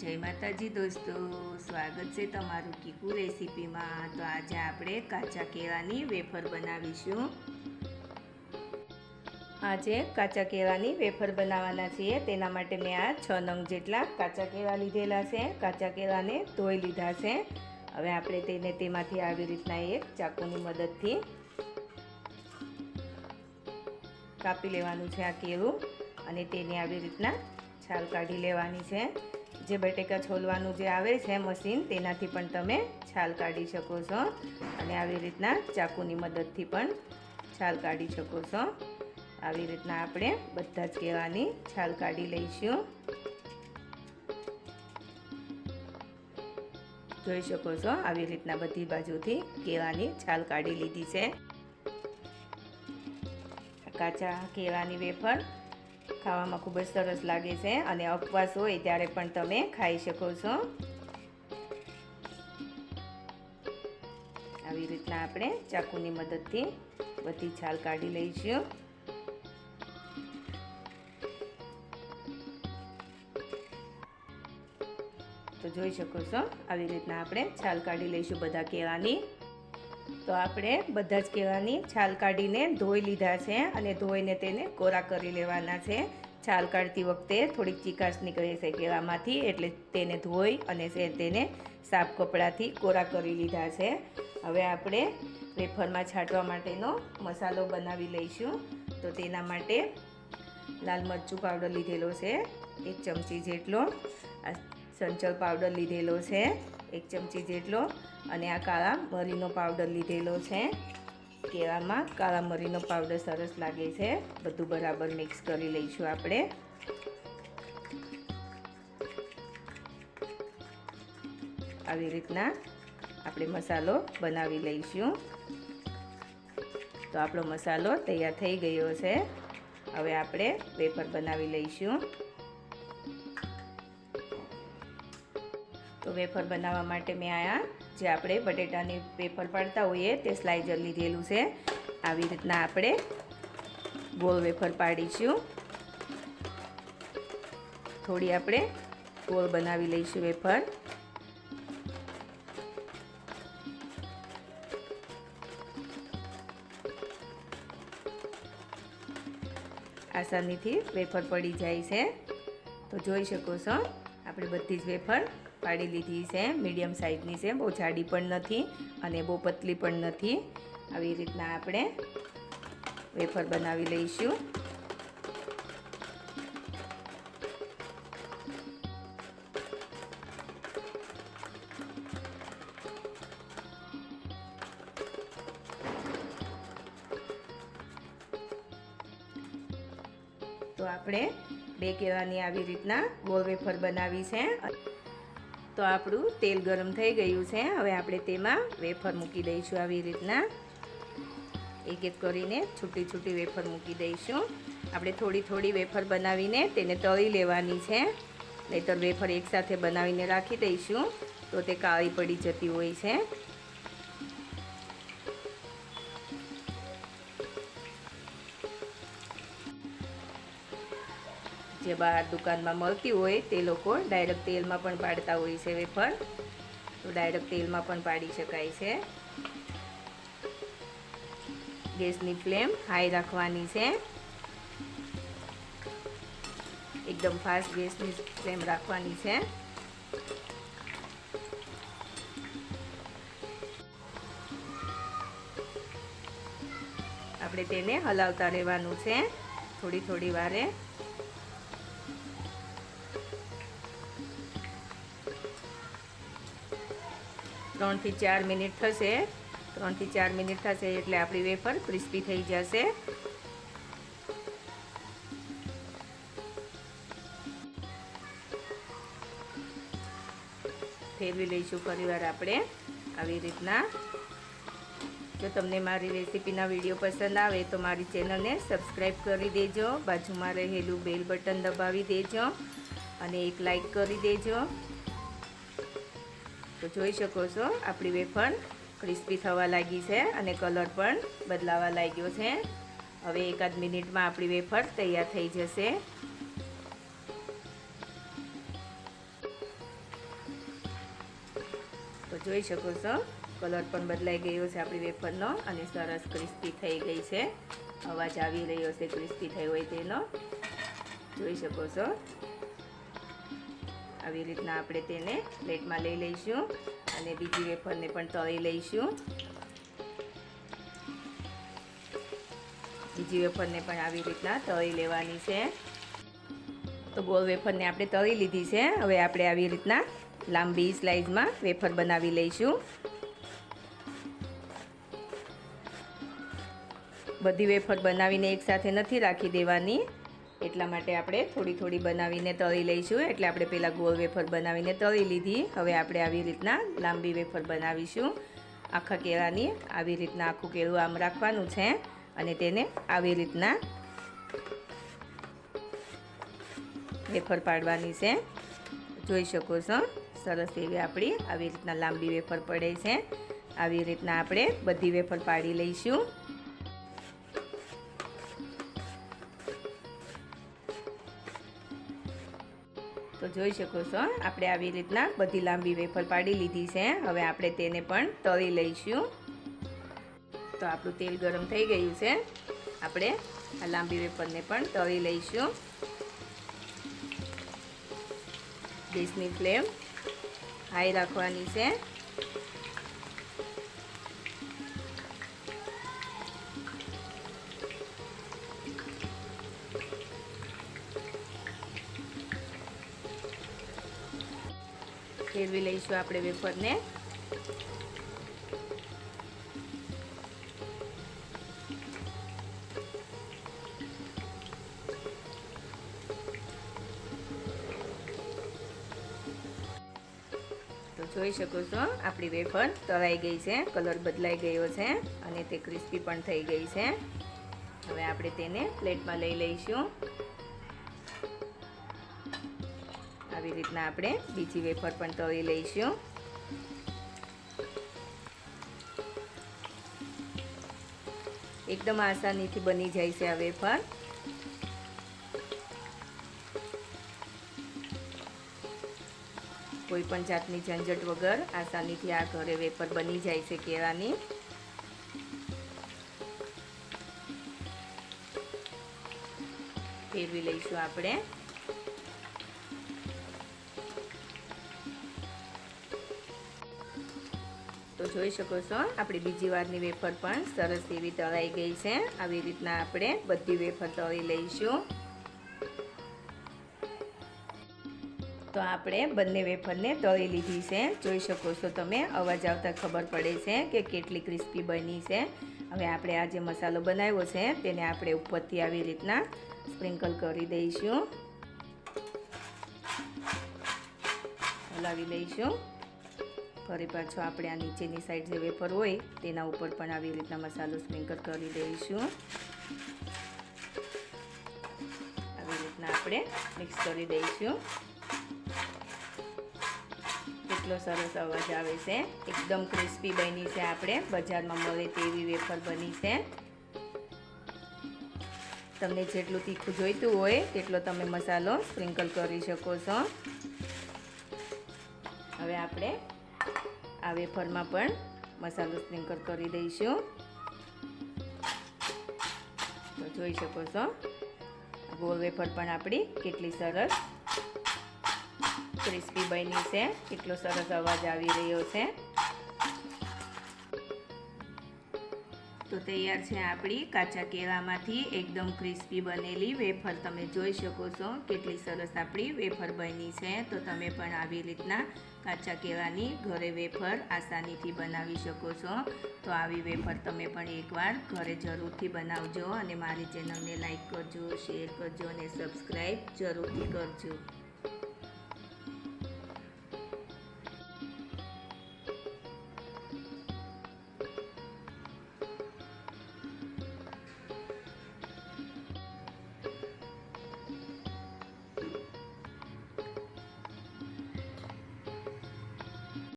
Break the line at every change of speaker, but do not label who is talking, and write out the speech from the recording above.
જય માતાજી દોસ્તો, સ્વાગત છે તમારું કીકુ રેસીપીમાં. તો આજે આપણે કાચા કેળાની વેફર બનાવીશું. આજે કાચા કેળાની વેફર બનાવવાના છીએ. તેના માટે મેં આ છ નંગ જેટલા કાચા કેળા લીધેલા છે. કાચા કેળાને ધોઈ લીધા છે. હવે આપણે તેને તેમાંથી આવી રીતના એક ચાકુની મદદથી કાપી લેવાનું છે આ કેળું. અને તેને આવી રીતના છાલ કાઢી લેવાની છે. જે બટેકા છોલવાનું જે આવે છે મશીન, તેનાથી પણ તમે છાલ કાઢી શકો છો. અને આવી રીતના ચાકુની મદદથી પણ છાલ કાઢી શકો છો. આવી રીતના આપણે બધા જ કેવાની છાલ કાઢી લઈશું. જોઈ શકો છો આવી રીતના બધી બાજુથી કેવાની છાલ કાઢી લીધી છે. કાચા કેવાની વેફર ખાવામાં ખૂબ જ સરસ લાગે છે અને ઉપવાસ હોય ત્યારે પણ તમે ખાઈ શકો છો. આવી રીતના આપણે ચાકુની મદદથી બધી છાલ કાઢી લઈશું. તો જોઈ શકો છો, આવી રીતના આપણે છાલ કાઢી લઈશું બધા કેળાની. તો આપણે બધા જ કેળાની છાલ કાઢીને ધોઈ લીધા છે અને ધોઈને તેને કોરા કરી લેવાના છે. છાલ કાઢતી વખતે થોડીક ચીકાશ નીકળે છે કેળામાંથી, એટલે તેને ધોઈ અને તેને સાફ કપડાથી કોરા કરી લીધા છે. હવે આપણે વેફરમાં છાંટવા માટેનો મસાલો બનાવી લઈશું. તો તેના માટે લાલ મરચું પાવડર લીધેલો છે, એક ચમચી જેટલો. આ સંચળ પાવડર લીધેલો છે. એક ચમચી જેટલો અને આ કાળા મરીનો પાવડર લીધેલો છે. કેળામાં કાળા મરીનો પાવડર સરસ લાગે છે. બધું બરાબર મિક્સ કરી લઈશું આપણે. આવી રીતના આપણે મસાલો બનાવી લઈશું. તો આપણો મસાલો તૈયાર થઈ ગયો છે. હવે આપણે વેફર બનાવી લઈશું. તો વેફર બનાવવા માટે મેં આયા. જે આપણે બટેટાની વેફર પાડતા હોઈએ તે સ્લાઇઝર લીધેલું છે. આવી રીતના આપણે ગોળ વેફર પાડીશું. થોડી આપણે ગોળ બનાવી લઈશું વેફર. આસાનીથી વેફર પડી જાય છે. તો જોઈ શકો છો. આપણે બધી જ વેફર પાડી લીધી છે. મીડિયમ સાઇઝની છે. બહુ જાડી પણ નથી અને બહુ પતલી પણ નથી. આવી રીતના આપણે વેફર બનાવી લઈશું. તો આપણે બે કેળાની આવી રીતના ગોળ વેફર બનાવી છે. તો આપણું તેલ ગરમ થઈ ગયું છે. હવે આપણે તેમાં વેફર મૂકી દઈશું આવી રીતના. એક એક કરીને છૂટી છૂટી વેફર મૂકી દઈશું. આપણે થોડી થોડી વેફર બનાવીને તેને તળી લેવાની છે. નહીતર વેફર એકસાથે બનાવીને રાખી દઈશું. તો તે કાળી પડી જતી હોય છે. જે બહાર દુકાનમાં મળતી હોય તે લોકો ડાયરેક્ટ તેલમાં પણ પાડતા હોય છે વેફર. તો ડાયરેક્ટ તેલમાં પણ પાડી શકાય છે. ગેસની ફ્લેમ હાઈ રાખવાની છે. એકદમ ફાસ્ટ ગેસની ફ્લેમ રાખવાની છે. આપણે તેને હલાવતા રહેવાનું છે થોડી થોડી વારે. ત્રણથી ચાર મિનિટ થશે. ત્રણથી ચાર મિનિટ થશે એટલે આપણી વેફર ક્રિસ્પી થઈ જશે. ફેરવી લઈશું ફરીવાર આપણે આવી રીતના. જો તમને મારી રેસીપીના વીડિયો પસંદ આવે તો મારી ચેનલને સબસ્ક્રાઈબ કરી દેજો. બાજુમાં રહેલું બેલ બટન દબાવી દેજો અને એક લાઈક કરી દેજો. તો જોઈ શકો છો, આપણી વેફર ક્રિસ્પી થવા લાગી છે અને કલર પણ બદલાવા લાગ્યો છે. હવે એકાદ મિનિટમાં આપણી વેફર તૈયાર થઈ જશે. તો જોઈ શકો છો, કલર પણ બદલાઈ ગયો છે આપણી વેફરનો અને સરસ ક્રિસ્પી થઈ ગઈ છે. અવાજ આવી રહ્યો છે ક્રિસ્પી થઈ હોય તેનો. જોઈ શકો છો. આવી રીતના આપણે તેને પ્લેટમાં લઈ લઈશું અને બીજી વેફરને પણ તળી લઈશું. બીજી વેફરને પણ આવી રીતના તળી લેવાની છે. તો ગોળ વેફરને આપણે તળી લીધી છે. હવે આપણે આવી રીતના લાંબી સ્લાઇઝમાં વેફર બનાવી લઈશું. બધી વેફર બનાવીને એકસાથે નથી રાખી દેવાની. એટલા માટે આપણે થોડી થોડી બનાવીને તળી લઈશું. એટલે આપણે પહેલાં ગોળ વેફર બનાવીને તળી લીધી. હવે આપણે આવી રીતના લાંબી વેફર બનાવીશું. આખા કેળાની આવી રીતના આખું કેળું આમ રાખવાનું છે. અને તેને આવી રીતના વેફર પાડવાની છે. જોઈ શકો છો? સરસ એવી આપણી આવી રીતના લાંબી વેફર પડે છે. આવી રીતના આપણે બધી વેફર પાડી લઈશું. તો જોઈ શકો છો આપણે આવી રીતના બધી લાંબી વેફર પાડી લીધી છે હવે આપણે તેને પણ તળી લઈશું. તો આપણું તેલ ગરમ થઈ ગયું છે. આપણે આ લાંબી વેફરને પણ તળી લઈશું. ગેસની ફ્લેમ હાઈ રાખવાની છે. ફેરવી લઈશું આપણે વેફરને. તો જોઈ શકો છો, આપણી વેફર તળાઈ ગઈ છે, કલર બદલાઈ ગયો છે અને તે ક્રિસ્પી પણ થઈ ગઈ છે. હવે આપણે તેને પ્લેટમાં લઈ લઈશું. આવી રીતના આપણે બીજી વેફર પણ તળી લઈશું. એકદમ આસાનીથી બની જાય છે આ વેફર. કોઈ પણ જાતની ઝંઝટ વગર આસાનીથી આ ઘરે વેફર બની જાય છે કેળાની ફેરવી લઈશું આપણે. જોઈ શકો છો. આપણી બીજી વારની વેફર પણ સરસ એવી તળાઈ ગઈ છે. આવી રીતના આપણે બધી વેફર તળી લઈશું. તો આપણે બંને વેફરને તળી લીધી છે. જોઈ શકો છો તમે, અવાજ આવતા ખબર પડે છે કે કેટલી ક્રિસ્પી બની છે. હવે આપણે આ જે મસાલો બનાવ્યો છે, તેને આપણે ઉપરથી આવી રીતના સ્પ્રિંકલ કરી દઈશું. હલાવી લઈશું. ફરી પાછો આપણે આ નીચેની સાઈડ જે વેફર હોય, તેના ઉપર પણ આવી રીતના મસાલો સ્પ્રિંકલ કરી દઈશું. આવી રીતના આપણે મિક્સ કરી દઈશું. કેટલો સરસ અવાજ આવે છે. એકદમ ક્રિસ્પી બની છે આપણે. બજારમાં મળે તેવી વેફર બની છે. તમને જેટલું તીખું જોઈતું હોય, તેટલો તમે મસાલો સ્પ્રિંકલ કરી શકો છો. હવે આપણે આ વેફરમાં પણ. મસાલો સ્પ્રિંકલ કરી દઈશું. તો જોઈ શકો છો. ગોળ વેફર પણ આપણી કેટલી સરસ ક્રિસ્પી બની છે. કેટલો સરસ અવાજ આવી રહ્યો છે. તો તૈયાર છે આપણી કાચા કેળામાંથી એકદમ ક્રિસ્પી બનેલી વેફર. તમે જોઈ શકો છો કેટલી સરસ આપણી વેફર બની છે. તો તમે પણ આવી રીતના કાચા કેળાની ઘરે વેફર આસાનીથી બનાવી શકો છો. તો આવી વેફર તમે પણ એકવાર ઘરે જરૂરથી બનાવજો અને મારી ચેનલને લાઈક કરજો, શેર કરજો અને સબસ્ક્રાઈબ જરૂરથી કરજો.